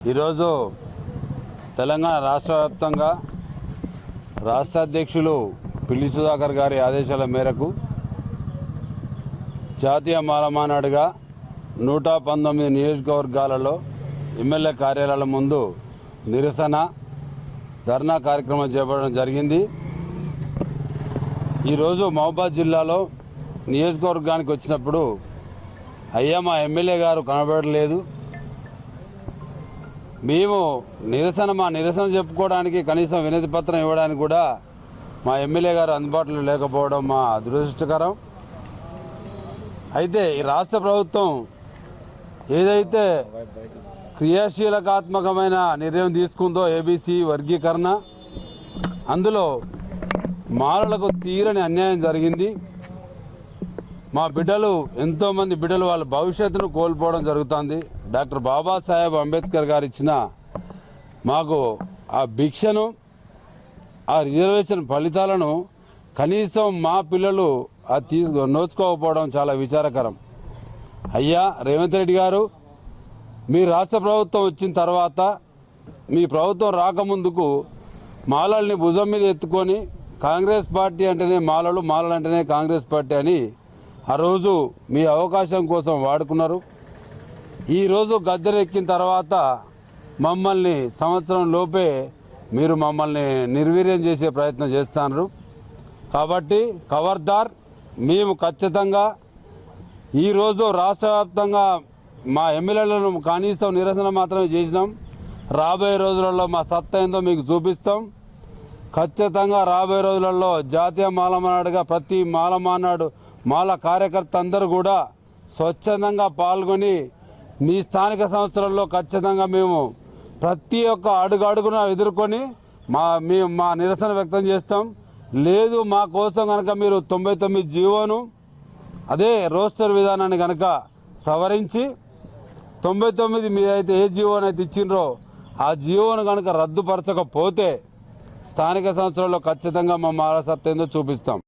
ఈరోజు తెలంగాణ రాష్ట్ర వ్యాప్తంగా రాష్ట్ర అధ్యక్షులు పిల్లి సుధాకర్ గారి ఆదేశాల మేరకు జాతీయ మాలమానాడుగా నూట పంతొమ్మిది నియోజకవర్గాలలో ఎమ్మెల్యే కార్యాలయాల ముందు నిరసన ధర్నా కార్యక్రమం చేపట్టడం జరిగింది. ఈరోజు మహబాద్ జిల్లాలో నియోజకవర్గానికి వచ్చినప్పుడు అయ్యా మా ఎమ్మెల్యే గారు కనబడలేదు. మేము నిరసన మా నిరసన చెప్పుకోవడానికి కనీసం వినతి పత్రం ఇవ్వడానికి కూడా మా ఎమ్మెల్యే గారు అందుబాటులో లేకపోవడం మా దురదృష్టకరం. అయితే ఈ రాష్ట్ర ప్రభుత్వం ఏదైతే క్రియాశీలకాత్మకమైన నిర్ణయం తీసుకుందో ఏబీసీ వర్గీకరణ అందులో మాలలకు తీరని అన్యాయం జరిగింది. మా బిడ్డలు ఎంతోమంది బిడ్డలు వాళ్ళ భవిష్యత్తును కోల్పోవడం జరుగుతుంది. డాక్టర్ బాబాసాహెబ్ అంబేద్కర్ గారు ఇచ్చిన మాకు ఆ భిక్షను ఆ రిజర్వేషన్ ఫలితాలను కనీసం మా పిల్లలు అది తీ నోచుకోకపోవడం చాలా విచారకరం. అయ్యా రేవంత్ రెడ్డి గారు మీ రాష్ట్ర ప్రభుత్వం వచ్చిన తర్వాత మీ ప్రభుత్వం రాకముందుకు మాలల్ని భుజం మీద ఎత్తుకొని కాంగ్రెస్ పార్టీ అంటేనే మాలలు మాలలు అంటేనే కాంగ్రెస్ పార్టీ అని ఆ రోజు మీ అవకాశం కోసం వాడుకున్నారు. ఈరోజు గద్దెరెక్కిన తర్వాత మమ్మల్ని సంవత్సరం లోపే మీరు మమ్మల్ని నిర్వీర్యం చేసే ప్రయత్నం చేస్తున్నారు. కాబట్టి ఖబర్దార్ మేము ఖచ్చితంగా ఈరోజు రాష్ట్ర వ్యాప్తంగా మా ఎమ్మెల్యేలను కనీసం నిరసన మాత్రమే చేసినాం. రాబోయే రోజులలో మా సత్తా ఏందో మీకు చూపిస్తాం. ఖచ్చితంగా రాబోయే రోజులలో జాతీయ మాలమానాడుగా ప్రతి మాలమానాడు మాల కార్యకర్త అందరూ కూడా స్వచ్ఛందంగా పాల్గొని నీ స్థానిక సంస్థలలో ఖచ్చితంగా మేము ప్రతి ఒక్క అడుగు అడుగున ఎదుర్కొని మా మేము మా నిరసన వ్యక్తం చేస్తాం. లేదు మా కోసం కనుక మీరు తొంభై తొమ్మిది జీవోను అదే రోస్టర్ విధానాన్ని కనుక సవరించి తొంభై తొమ్మిది మీరైతే ఏ జీవోని అయితే ఇచ్చిండ్రో ఆ జీవోను కనుక రద్దుపరచకపోతే స్థానిక సంస్థలలో ఖచ్చితంగా మా మాల చూపిస్తాం.